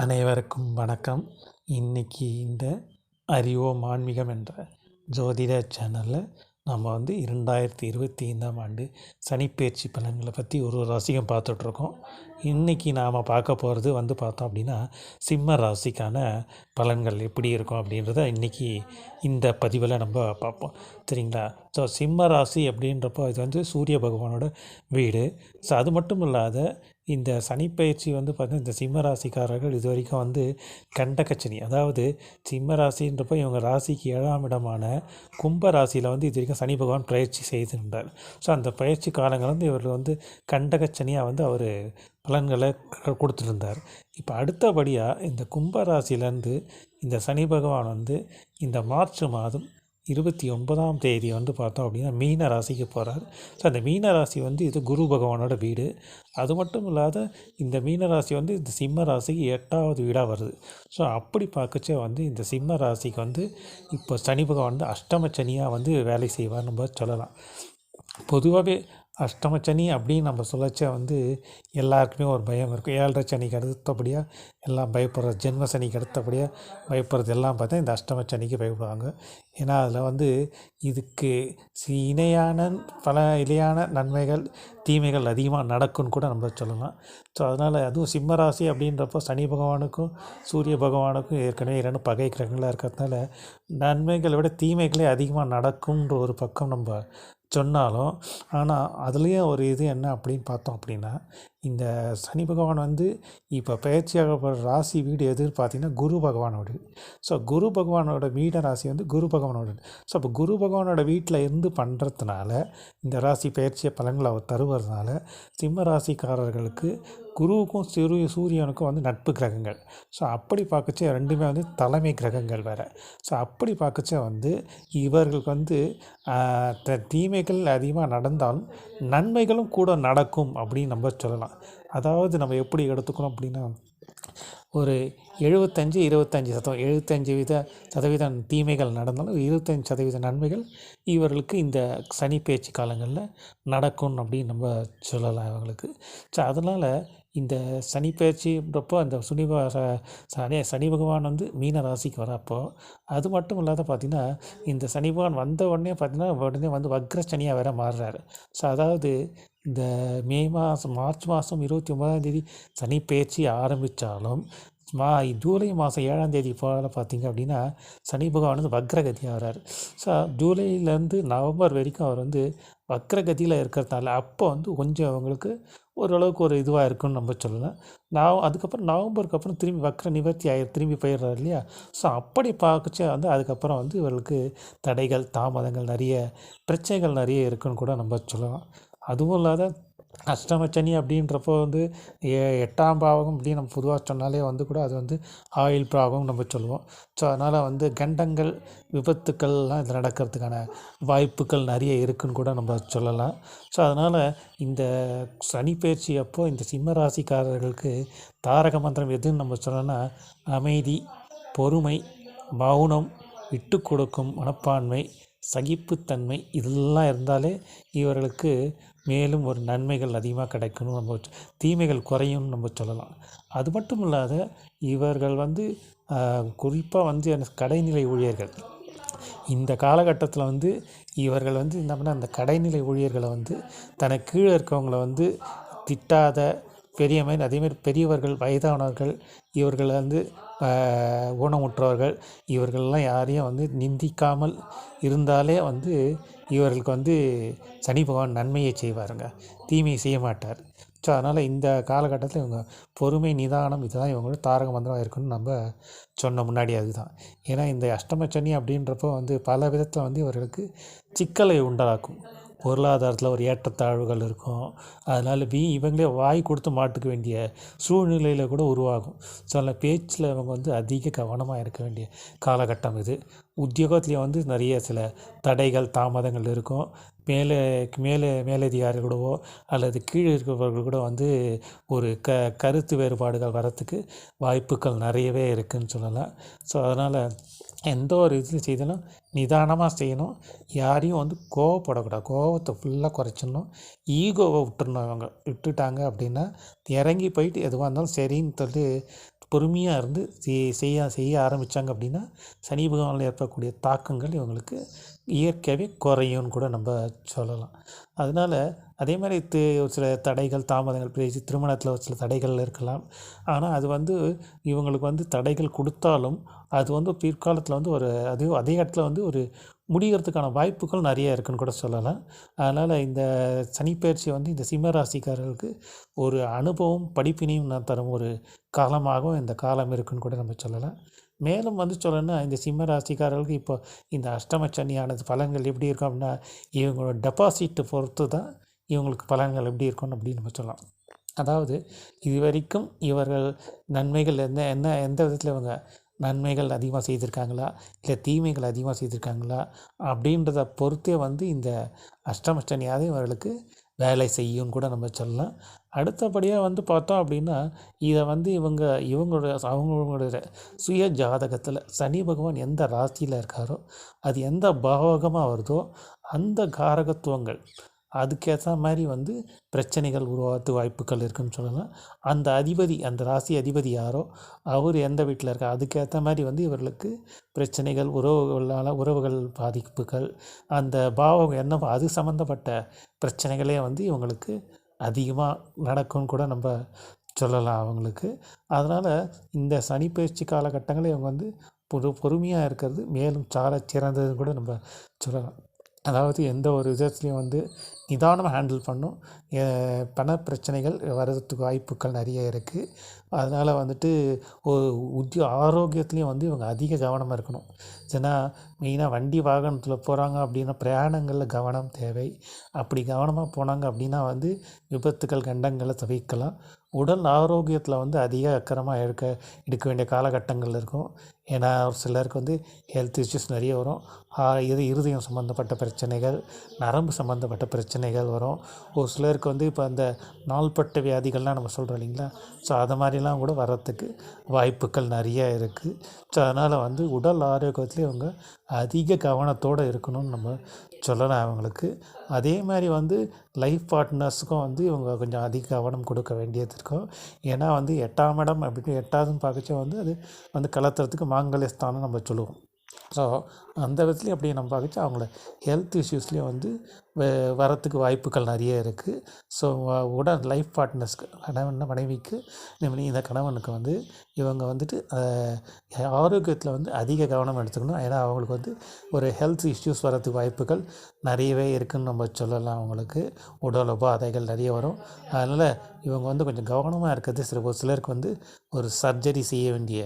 அனைவருக்கும் வணக்கம். இன்றைக்கி இந்த அறிவோம் ஆன்மீகம் என்ற ஜோதிட சேனலில் நம்ம வந்து இரண்டாயிரத்தி இருபத்தி ஐந்தாம் ஆண்டு சனிப்பயிற்சி பலன்களை பற்றி ஒரு ஒரு ராசியும் பார்த்துட்ருக்கோம். இன்றைக்கி நாம் பார்க்க போகிறது வந்து பார்த்தோம் அப்படின்னா சிம்ம ராசிக்கான பலன்கள் எப்படி இருக்கும் அப்படின்றத இன்றைக்கி இந்த பதிவில் நம்ம பார்ப்போம். சரிங்களா? ஸோ சிம்ம ராசி அப்படின்றப்போ இது வந்து சூரிய பகவானோட வீடு. ஸோ அது மட்டும் இல்லாத இந்த சனிப்பயிற்சி வந்து பார்த்திங்கன்னா இந்த சிம்ம ராசிக்காரர்கள் இது வரைக்கும் வந்து கண்டகச்சனி. அதாவது சிம்ம ராசின்றப்போ இவங்க ராசிக்கு ஏழாம் இடமான கும்ப ராசியில் வந்து இது வரைக்கும் சனி பகவான் பயிற்சி செய்திருந்தார். ஸோ அந்த பயிற்சி காலங்கள் வந்து இவர் வந்து கண்டகச்சனியாக வந்து அவர் பலன்களை கொடுத்துருந்தார். இப்போ அடுத்தபடியாக இந்த கும்ப ராசியிலேருந்து இந்த சனி பகவான் வந்து இந்த மார்ச் மாதம் இருபத்தி ஒன்பதாம் தேதி வந்து பார்த்தோம் அப்படின்னா மீன ராசிக்கு போகிறார் ஸோ அந்த மீன ராசி வந்து இது குரு பகவானோட வீடு. அது மட்டும் இல்லாத இந்த மீன ராசி வந்து இந்த சிம்ம ராசிக்கு எட்டாவது வீடாக வருது. ஸோ அப்படி பார்க்கச்சே வந்து இந்த சிம்ம ராசிக்கு வந்து இப்போ சனி பகவான் வந்து அஷ்டம சனியாக வந்து வேலை செய்வார் நம்ம சொல்லலாம். பொதுவாகவே அஷ்டமச்சனி அப்படின்னு நம்ம சொல்லச்ச வந்து எல்லாருக்குமே ஒரு பயம் இருக்கும். ஏழரை சனிக்கு அடுத்தபடியாக எல்லாம் பயப்படுற ஜென்ம சனிக்கு அடுத்தபடியாக பயப்படுறது எல்லாம் பார்த்தா இந்த அஷ்டமச்சனிக்கு பயப்படுவாங்க. ஏன்னா அதில் வந்து இதுக்கு சி- இணையான பல இணையான நன்மைகள் தீமைகள் அதிகமாக நடக்கும்னு கூட நம்ம சொல்லலாம். ஸோ அதனால் அதுவும் சிம்மராசி அப்படின்றப்போ சனி பகவானுக்கும் சூரிய பகவானுக்கும் ஏற்கனவே இரண்டு பகை கிரகங்களாக இருக்கிறதுனால நன்மைகளை விட தீமைகளே அதிகமாக நடக்கும்ன்ற ஒரு பக்கம் நம்ம சொன்னாலும் ஆனால் அதுலேயும் ஒரு இது என்ன அப்படின்னு பார்த்தோம் அப்படின்னா இந்த சனி பகவான் வந்து இப்போ பயிற்சியாகப்படுற ராசி வீடு எதுன்னு பார்த்தீங்கன்னா குரு பகவானோட. வீடு ஸோ குரு பகவானோட வீட ராசி வந்து குரு பகவானோட. ஸோ இப்போ குரு பகவானோட வீட்டில் இருந்து பண்ணுறதுனால இந்த ராசி பயிற்சியை பலன்களை அவர் தருவதுனால சிம்ம ராசிக்காரர்களுக்கு குருவுக்கும் சிறு சூரியனுக்கும் வந்து நட்பு கிரகங்கள். ஸோ அப்படி பார்க்கச்சே ரெண்டுமே வந்து தலைமை கிரகங்கள் வேறு. ஸோ அப்படி பார்க்கச்சே வந்து இவர்களுக்கு வந்து த- தீமைகள் அதிகமாக நடந்தாலும் நன்மைகளும் கூட நடக்கும் அப்படின்னு நம்ம சொல்லலாம். அதாவது நம்ம எப்படி எடுத்துக்கணும் அப்படின்னா ஒரு எழுபத்தஞ்சு இருபத்தஞ்சி சதவீதம் எழுபத்தஞ்சு வித சதவீதம் தீமைகள் நடந்தாலும் இருபத்தஞ்சி சதவீத நன்மைகள் இவர்களுக்கு இந்த சனி பேச்சு காலங்களில் நடக்கும் அப்படின்னு நம்ம சொல்லலாம் இவங்களுக்கு. ஸோ அதனால் இந்த சனி பயிற்சின்றப்போ அந்த சுனி சனி சனி பகவான் வந்து மீன ராசிக்கு வரப்போ அது மட்டும் இல்லாத பார்த்திங்கன்னா இந்த சனி பகவான் வந்த உடனே பார்த்திங்கன்னா உடனே வந்து வக்ர சனியாக வேற மாறுறாரு. ஸோ அதாவது இந்த மே மாதம் மார்ச் மாதம் இருபத்தி ஒன்பதாம் தேதி ஆரம்பித்தாலும் மா ஜூலை மாதம் ஏழாம் தேதி போல பார்த்தீங்க அப்படின்னா சனி பகவான் வந்து வக்ரகதியாக வர்றார். ஸோ ஜூலைலேருந்து நவம்பர் வரைக்கும் அவர் வந்து வக்ரகதியில் இருக்கிறதுனால அப்போ வந்து கொஞ்சம் அவங்களுக்கு ஓரளவுக்கு ஒரு இதுவாக இருக்குன்னு நம்ம சொல்லலாம். நான் அதுக்கப்புறம் நவம்பருக்கு அப்புறம் திரும்பி வக்ர நிவர்த்தி ஆகி திரும்பி போயிடுறாரு இல்லையா? ஸோ அப்படி பார்க்கச்சே வந்து அதுக்கப்புறம் வந்து இவர்களுக்கு தடைகள் தாமதங்கள் நிறைய பிரச்சனைகள் நிறைய இருக்குன்னு கூட நம்ம சொல்லலாம். அதுவும் இல்லாத அஷ்டமச்சனி அப்படின்றப்போ வந்து எ- எட்டாம் பாவகம் அப்படின்னு நம்ம பொதுவாக சொன்னாலே வந்து கூட அது வந்து ஆயில் பாவகம் நம்ம சொல்லுவோம். ஸோ அதனால் வந்து கண்டங்கள் விபத்துக்கள்லாம் இது நடக்கிறதுக்கான வாய்ப்புகள் நிறைய இருக்குன்னு கூட நம்ம சொல்லலாம். ஸோ அதனால் இந்த சனி பயிற்சி அப்போ இந்த சிம்ம ராசிக்காரர்களுக்கு தாரக மந்திரம் எதுன்னு நம்ம சொல்லணும்னா அமைதி பொறுமை மௌனம் விட்டு கொடுக்கும் மனப்பான்மை சகிப்புத்தன்மை இதெல்லாம் இருந்தாலே இவர்களுக்கு மேலும் ஒரு நன்மைகள் அதிகமாக கிடைக்கணும் நம்ம தீமைகள் குறையும்னு நம்ம சொல்லலாம். அது மட்டும் இல்லாத இவர்கள் வந்து குறிப்பாக வந்து கடைநிலை ஊழியர்கள். இந்த காலகட்டத்தில் வந்து இவர்கள் வந்து என்ன பண்ண அந்த கடைநிலை ஊழியர்களை வந்து தனக்கு கீழே இருக்கவங்கள வந்து திட்டாத பெரியவன் அதேமாரி பெரியவர்கள் வயதானவர்கள் இவர்கள் வந்து ஊனமுற்றவர்கள் இவர்கள்லாம் யாரையும் வந்து நிந்திக்காமல் இருந்தாலே வந்து இவர்களுக்கு வந்து சனி பகவான் நன்மையை செய்வாருங்க. தீமையை செய்ய மாட்டார். ஸோ அதனால் இந்த காலகட்டத்தில் இவங்க பொறுமை நிதானம் இதுதான் இவங்களோட தாரக மந்திரமாக இருக்குன்னு நம்ம சொன்ன முன்னாடி அதுதான். ஏன்னா இந்த அஷ்டமச்சனி அப்படின்றப்போ வந்து பல விதத்தில் வந்து இவர்களுக்கு சிக்கலை உண்டாக்கும். பொருளாதாரத்தில் ஒரு ஏற்றத்தாழ்வுகள் இருக்கும். அதனால் பி இவங்களே வாய் கொடுத்து மாட்டுக்க வேண்டிய சூழ்நிலையில் கூட உருவாகும். ஸோ அதில் பேச்சில் இவங்க வந்து அதிக கவனமாக இருக்க வேண்டிய காலகட்டம் இது. உத்தியோகத்துலேயும் வந்து நிறைய சில தடைகள் தாமதங்கள் இருக்கும். மேலே மேலே மேலதிகாரிகளோ அல்லது கீழே இருக்கிறவர்கள் கூட வந்து ஒரு க கருத்து வேறுபாடுகள் வரத்துக்கு வாய்ப்புகள் நிறையவே இருக்குதுன்னு சொல்லலாம். ஸோ அதனால் எந்த ஒரு இது செய்தாலும் நிதானமாக செய்யணும். யாரையும் வந்து கோவப்படக்கூடாது. கோவத்தை ஃபுல்லாக குறைச்சிடணும். ஈகோவை விட்டுறணும் அவங்க. விட்டுட்டாங்க அப்படின்னா இறங்கி போயிட்டு எதுவாக இருந்தாலும் சரின்னு சொல்லி பொறுமையாக இருந்து செய் செய்ய செய்ய ஆரம்பித்தாங்க அப்படின்னா சனி பகவானில் ஏற்படக்கூடிய தாக்கங்கள் இவங்களுக்கு இயற்கையாகவே குறையும்னு கூட நம்ம சொல்லலாம். அதனால் அதே மாதிரி தி ஒரு சில தடைகள் தாமதங்கள் பேசி திருமணத்தில் ஒரு சில தடைகள் இருக்கலாம். ஆனால் அது வந்து இவங்களுக்கு வந்து தடைகள் கொடுத்தாலும் அது வந்து பிற்காலத்தில் வந்து ஒரு அது அதே இடத்துல வந்து ஒரு முடிகிறதுக்கான வாய்ப்புகள் நிறைய இருக்குன்னு கூட சொல்லலாம். அதனால் இந்த சனிப்பயிற்சி வந்து இந்த சிம்மராசிக்காரர்களுக்கு ஒரு அனுபவம் படிப்பினையும் நான் தரும் ஒரு காலமாகவும் இந்த காலம் இருக்குன்னு கூட நம்ம சொல்லலாம். மேலும் வந்து சொல்லணும்னா இந்த சிம்ம ராசிக்காரர்களுக்கு இப்போ இந்த அஷ்டம சனியானது பலன்கள் எப்படி இருக்கும் அப்படின்னா இவங்களோட டெபாசிட்டை பொறுத்து தான் இவங்களுக்கு பலன்கள் எப்படி இருக்கும்னு அப்படின்னு நம்ம சொல்லலாம். அதாவது இது வரைக்கும் இவர்கள் நன்மைகள் என்ன என்ன எந்த விதத்தில் இவங்க நன்மைகள் அதிகமாக செய்திருக்காங்களா இல்லை தீமைகள் அதிகமாக செய்திருக்காங்களா அப்படின்றத பொறுத்தே வந்து இந்த அஷ்டமஷ்டனியாவது இவர்களுக்கு வேலை செய்யும் கூட நம்ம சொல்லலாம். அடுத்தபடியாக வந்து பார்த்தோம் அப்படின்னா இதை வந்து இவங்க இவங்களோட அவங்களுடைய சுய ஜாதகத்தில் சனி பகவான் எந்த ராசியில் இருக்காரோ அது எந்த பாவகமாக வருதோ அந்த காரகத்துவங்கள் அதுக்கேற்ற மாதிரி வந்து பிரச்சனைகள் உருவாத்து வாய்ப்புகள் இருக்குன்னு சொல்லலாம். அந்த அதிபதி அந்த ராசி அதிபதி யாரோ அவர் எந்த வீட்டில் இருக்கா அதுக்கேற்ற மாதிரி வந்து இவர்களுக்கு பிரச்சனைகள் உறவுகளால் உறவுகள் பாதிப்புகள் அந்த பாவம் என்ன அது சம்மந்தப்பட்ட பிரச்சனைகளே வந்து இவங்களுக்கு அதிகமாக நடக்கும்னு கூட நம்ம சொல்லலாம் அவங்களுக்கு. அதனால் இந்த சனிப்பயிற்சி காலகட்டங்களில் இவங்க வந்து பொறு பொறுமையாக இருக்கிறது மேலும் சால சிறந்ததுன்னு கூட நம்ம சொல்லலாம். அதாவது எந்த ஒரு விதத்துலேயும் வந்து நிதானமாக ஹேண்டில் பண்ணும். பண பிரச்சனைகள் வர்றதுக்கு வாய்ப்புகள் நிறைய இருக்குது அதனால் வந்துட்டு ஒரு உத்தியோ ஆரோக்கியத்துலேயும் வந்து இவங்க அதிக கவனமாக இருக்கணும். ஏன்னா மெயினாக வண்டி வாகனத்தில் போகிறாங்க அப்படின்னா பிரயாணங்களில் கவனம் தேவை. அப்படி கவனமாக போனாங்க அப்படின்னா வந்து விபத்துக்கள் கண்டங்களை தவிர்க்கலாம் உடல் ஆரோக்கியத்தில் வந்து அதிக அக்கறமாக எடுக்க எடுக்க வேண்டிய காலகட்டங்கள் இருக்கும். ஏன்னா ஒரு சிலருக்கு வந்து ஹெல்த் இஷ்யூஸ் நிறைய வரும். இது இருதயம் சம்மந்தப்பட்ட பிரச்சனைகள் நரம்பு சம்மந்தப்பட்ட பிரச்சனைகள் வரும். ஒரு சிலருக்கு வந்து இப்போ அந்த நாள்பட்ட வியாதிகள்லாம் நம்ம சொல்கிறோம் இல்லைங்களா? ஸோ அது மாதிரிலாம் கூட வர்றதுக்கு வாய்ப்புகள் நிறைய இருக்குது ஸோ அதனால் வந்து உடல் ஆரோக்கியத்துலேயே அவங்க அதிக கவனத்தோடு இருக்கணும்னு நம்ம சொல்லலாம் அவங்களுக்கு. அதே மாதிரி வந்து லைஃப் பார்ட்னர்ஸுக்கும் வந்து இவங்க கொஞ்சம் அதிக கவனம் கொடுக்க வேண்டியது இருக்கும். ஏன்னா வந்து எட்டாம் இடம் அப்படின்னு எட்டாவதுன்னு பார்க்கச்ச வந்து அது வந்து கலத்துறதுக்கு மாங்கல்யஸ்தானம் நம்ம சொல்லுவோம். ஸோ அந்த விதத்துலேயும் அப்படியே நம்ம பார்க்கச்சு அவங்கள ஹெல்த் இஷ்யூஸ்லேயும் வந்து வ வரத்துக்கு வாய்ப்புகள் நிறைய இருக்குது ஸோ உடன் லைஃப் பார்ட்னர்ஸ்க்கு கணவன் மனைவிக்கு இந்த இந்த கணவனுக்கு வந்து இவங்க வந்துட்டு ஆரோக்கியத்தில் வந்து அதிக கவனம் எடுத்துக்கணும். ஏன்னா அவங்களுக்கு வந்து ஒரு ஹெல்த் இஷ்யூஸ் வரதுக்கு வாய்ப்புகள் நிறையவே இருக்குதுன்னு நம்ம சொல்லலாம் அவங்களுக்கு. உடல் உபாதைகள் நிறைய வரும். அதனால் இவங்க வந்து கொஞ்சம் கவனமாக இருக்கிறது சில ஒரு சிலருக்கு வந்து ஒரு சர்ஜரி செய்ய வேண்டிய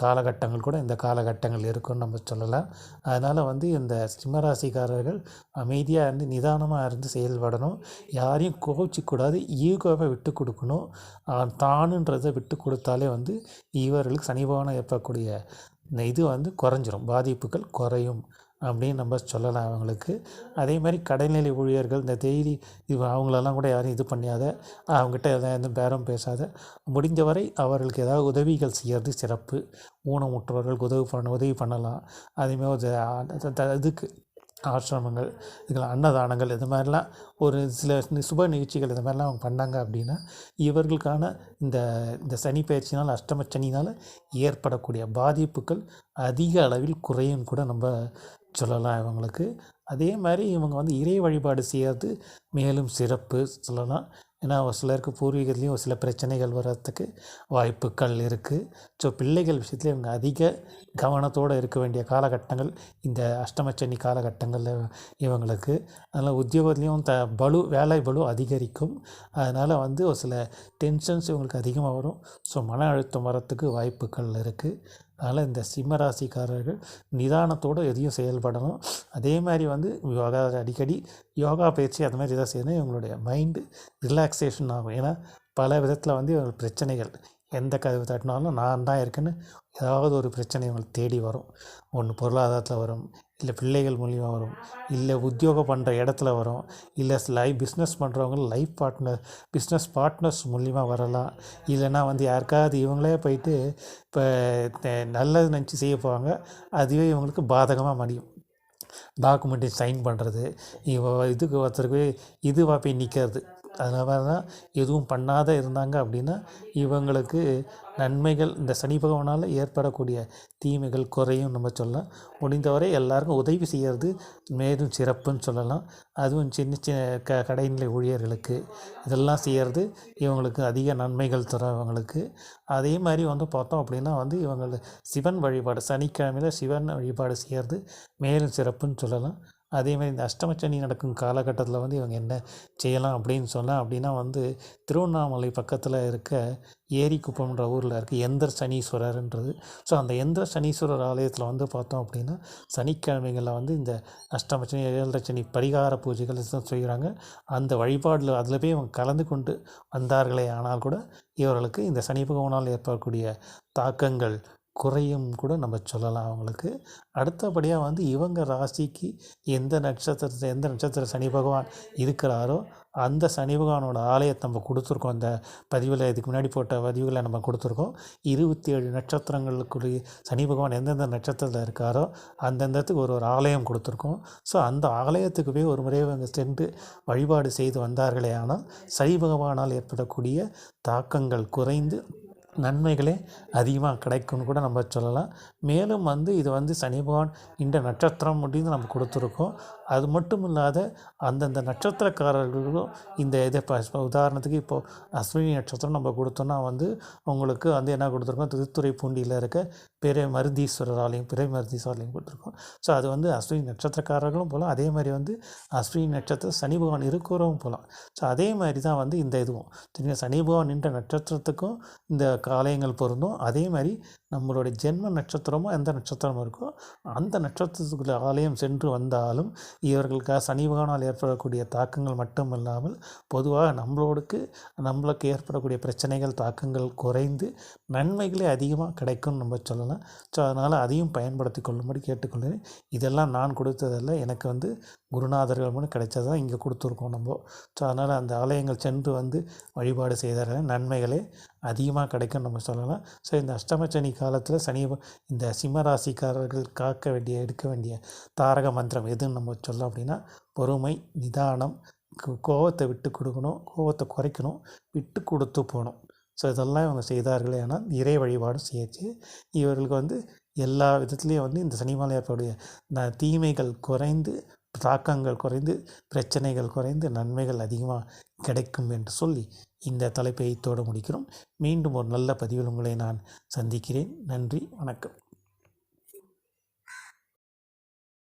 காலகட்டங்கள் கூட இந்த காலகட்டங்கள் இருக்குன்னு நம்ம சொல்லலாம். அதனால் வந்து இந்த சிம்மராசிக்காரர்கள் அமைதியாக இருந்து நிதானமாக இருந்து செயல்படணும். யாரையும் கோச்சிக்கூடாது ஈகோவை விட்டு கொடுக்கணும். தானுன்றதை விட்டு கொடுத்தாலே வந்து இவர்களுக்கு சனிபவனம் ஏற்படக்கூடிய இந்த இது வந்து குறைஞ்சிரும். பாதிப்புகள் குறையும். அப்படின்னு நம்ம சொல்லலாம் அவங்களுக்கு. அதே மாதிரி கடைநிலை ஊழியர்கள் இந்த தேதி இது அவங்களெல்லாம் கூட யாரும் இது பண்ணாத அவங்ககிட்ட எதாவது எதுவும் பேரம் பேசாத முடிஞ்சவரை அவர்களுக்கு ஏதாவது உதவிகள் செய்கிறது சிறப்பு. ஊனமுற்றவர்களுக்கு உதவி பண்ண உதவி பண்ணலாம். அதேமாதிரி இதுக்கு ஆசிரமங்கள் இதுக்கெல்லாம் அன்னதானங்கள் இது மாதிரிலாம் ஒரு சில சுப நிகழ்ச்சிகள் இது மாதிரிலாம் அவங்க பண்ணாங்க அப்படின்னா இவர்களுக்கான இந்த இந்த சனி பயிற்சினால் அஷ்டம சனினால் ஏற்படக்கூடிய பாதிப்புகள் அதிக அளவில் குறையும் கூட நம்ம சொல்லலாம் இவங்களுக்கு. அதே மாதிரி இவங்க வந்து இறை வழிபாடு செய்யறது மேலும் சிறப்பு சொல்லலாம். ஏன்னா ஒரு சிலருக்கு பூர்வீகத்துலேயும் ஒரு சில பிரச்சனைகள் வர்றதுக்கு வாய்ப்புகள் இருக்குது ஸோ பிள்ளைகள் விஷயத்தில் இவங்க அதிக கவனத்தோடு இருக்க வேண்டிய காலகட்டங்கள் இந்த அஷ்டமச்சனி காலகட்டங்களில் இவங்களுக்கு. அதனால் உத்தியோகத்துலேயும் த பலு வேலை பலு அதிகரிக்கும். அதனால் வந்து ஒரு சில டென்ஷன்ஸ் இவங்களுக்கு அதிகமாக வரும். ஸோ மன அழுத்தம் வரத்துக்கு வாய்ப்புகள் இருக்குது அதனால் இந்த சிம்ம ராசிக்காரர்கள் நிதானத்தோடு எதையும் செயல்படணும். அதே மாதிரி வந்து யோகா அடிக்கடி யோகா பயிற்சி அது மாதிரி இதாக செய்யணும் இவங்களுடைய மைண்டு ரிலாக்ஸேஷன் ஆகும். ஏன்னா பல விதத்தில் வந்து இவங்க பிரச்சனைகள். எந்த கதவு தட்டினாலும் நான் தான் இருக்கேன்னு ஏதாவது ஒரு பிரச்சனை இவங்களுக்கு தேடி வரும். ஒன்று பொருளாதாரத்தில் வரும். இல்லை பிள்ளைகள் மூலிமா வரும் இல்லை உத்தியோகம் பண்ணுற இடத்துல வரும் இல்லை லைஃப் பிஸ்னஸ் பண்ணுறவங்க லைஃப் பார்ட்னர் பிஸ்னஸ் பார்ட்னர்ஸ் மூலிமா வரலாம். இல்லைன்னா வந்து யாருக்காவது இவங்களே போயிட்டு இப்போ நல்லது நினச்சி செய்ய போவாங்க அதுவே இவங்களுக்கு பாதகமாக மடியும் டாக்குமெண்ட்டை சைன் பண்ணுறது இவ இதுக்கு ஒருத்தருக்கு இதுவாக போய் நிற்கிறது அதனால தான் எதுவும் பண்ணாத இருந்தாங்க அப்படின்னா இவங்களுக்கு நன்மைகள் இந்த சனி பகவானால் ஏற்படக்கூடிய தீமைகள் குறையும் நம்ம சொல்லலாம். முடிந்தவரை எல்லாருக்கும் உதவி செய்கிறது மேலும் சிறப்புன்னு சொல்லலாம். அதுவும் சின்ன சின்ன க கடைநிலை ஊழியர்களுக்கு இதெல்லாம் செய்கிறது இவங்களுக்கு அதிக நன்மைகள் தரும் இவங்களுக்கு அதே மாதிரி வந்து பார்த்தோம் அப்படின்னா வந்து இவங்களுக்கு சிவன் வழிபாடு சனிக்கிழமையில் சிவன் வழிபாடு செய்கிறது மேலும் சிறப்புன்னு சொல்லலாம். அதே மாதிரி இந்த அஷ்டமச்சனி நடக்கும் காலகட்டத்தில் வந்து இவங்க என்ன செய்யலாம் அப்படின்னு சொன்னால் அப்படின்னா வந்து திருவண்ணாமலை பக்கத்தில் இருக்க ஏரிக்குப்பம்ன்ற ஊரில் இருக்க எந்திர சனீஸ்வரர்ன்றது. ஸோ அந்த எந்திர சனீஸ்வரர் ஆலயத்தில் வந்து பார்த்தோம் அப்படின்னா சனிக்கிழமைகளில் வந்து இந்த அஷ்டமச்சனி ஏழரச்சனி பரிகார பூஜைகள் தான் செய்கிறாங்க அந்த வழிபாடில் அதில் போய் இவங்க கலந்து கொண்டு வந்தார்களே ஆனால் கூட இவர்களுக்கு இந்த சனி பகவானால் ஏற்படக்கூடிய தாக்கங்கள் குறையும் கூட நம்ம சொல்லலாம் அவங்களுக்கு. அடுத்தபடியாக வந்து இவங்க ராசிக்கு எந்த நட்சத்திரத்தை எந்த நட்சத்திர சனி பகவான் இருக்கிறாரோ அந்த சனி பகவானோட ஆலயத்தை நம்ம கொடுத்துருக்கோம். அந்த பதிவில் இதுக்கு முன்னாடி போட்ட பதிவுகளை நம்ம கொடுத்துருக்கோம். இருபத்தி ஏழு நட்சத்திரங்களுக்குரிய சனி பகவான் எந்தெந்த நட்சத்திரத்தில் இருக்காரோ அந்தந்தத்துக்கு ஒரு ஒரு ஆலயம் கொடுத்துருக்கோம். ஸோ அந்த ஆலயத்துக்கு போய் ஒரு முறை அவங்க சென்று வழிபாடு செய்து வந்தார்களே ஆனால் சனி பகவானால் ஏற்படக்கூடிய தாக்கங்கள் குறைந்து நன்மைகளே அதிகமாக கிடைக்கும்னு கூட நம்ம சொல்லலாம். மேலும் வந்து இது வந்து சனி பகவான் இந்த நட்சத்திரம் அப்படின்னு நம்ம கொடுத்துருக்கோம். அது மட்டும் இல்லாத அந்தந்த நட்சத்திரக்காரர்களும் இந்த இதை இப்போ உதாரணத்துக்கு இப்போது அஸ்வினி நட்சத்திரம் நம்ம கொடுத்தோன்னா வந்து உங்களுக்கு வந்து என்ன கொடுத்துருக்கோம்? திருத்துறை பூண்டியில் இருக்க பெரிய மருதீஸ்வரராலையும் ஆலயம் பிறை மருந்தீஸ்வரர் ஆலயம் கொடுத்துருக்கோம் ஸோ அது வந்து அஸ்வினி நட்சத்திரக்காரர்களும் போகலாம் அதே மாதிரி வந்து அஸ்வினி நட்சத்திரம் சனி பகவான் இருக்கிறவங்க போகலாம் ஸோ அதே மாதிரி தான் வந்து இந்த இதுவும். சரிங்களா சனி பகவான் நின்ற நட்சத்திரத்துக்கும் இந்த காலயங்கள் பொருந்தும். அதே மாதிரி நம்மளுடைய ஜென்ம நட்சத்திரமோ எந்த நட்சத்திரமும் இருக்கோ அந்த நட்சத்திரத்துக்குள்ள ஆலயம் சென்று வந்தாலும் இவர்களுக்காக சனி பகவானால் ஏற்படக்கூடிய தாக்கங்கள் மட்டும் இல்லாமல் பொதுவாக நம்மளோடுக்கு நம்மளுக்கு ஏற்படக்கூடிய பிரச்சனைகள் தாக்கங்கள் குறைந்து நன்மைகளே அதிகமாக கிடைக்கும்னு நம்ம சொல்லலாம். ஸோ அதனால் அதையும் பயன்படுத்தி கொள்ளும்படி கேட்டுக்கொள்கிறேன். இதெல்லாம் நான் கொடுத்ததல்ல. எனக்கு வந்து குருநாதர்கள் மூலம் கிடைச்சதான் இங்கே கொடுத்துருக்கோம் நம்ம. ஸோ அதனால் அந்த ஆலயங்கள் சென்று வந்து வழிபாடு செய்தார்கள் நன்மைகளே அதிகமாக கிடைக்கும் நம்ம சொல்லலாம். ஸோ இந்த அஷ்டமச்சனி காலத்தில் சனி இந்த சிம்ம ராசிக்காரர்கள் காக்க வேண்டிய எடுக்க வேண்டிய தாரக மந்திரம் எதுன்னு நம்ம சொல்லலாம் அப்படின்னா பொறுமை நிதானம் கோவத்தை விட்டு கொடுக்கணும் கோவத்தை குறைக்கணும் விட்டு கொடுத்து போகணும். ஸோ இதெல்லாம் இவங்க செய்தார்களே ஆனால் இறை வழிபாடு செய்யச்சு. இவர்களுக்கு வந்து எல்லா விதத்துலேயும் வந்து இந்த சனிமாலை ந- தீமைகள் குறைந்து தாக்கங்கள் குறைந்து பிரச்சனைகள் குறைந்து நன்மைகள் அதிகமாக கிடைக்கும் என்று சொல்லி இந்த தலைப்பை தோட முடிக்கிறோம். மீண்டும் ஒரு நல்ல பதிவில் உங்களை நான் சந்திக்கிறேன். நன்றி வணக்கம்.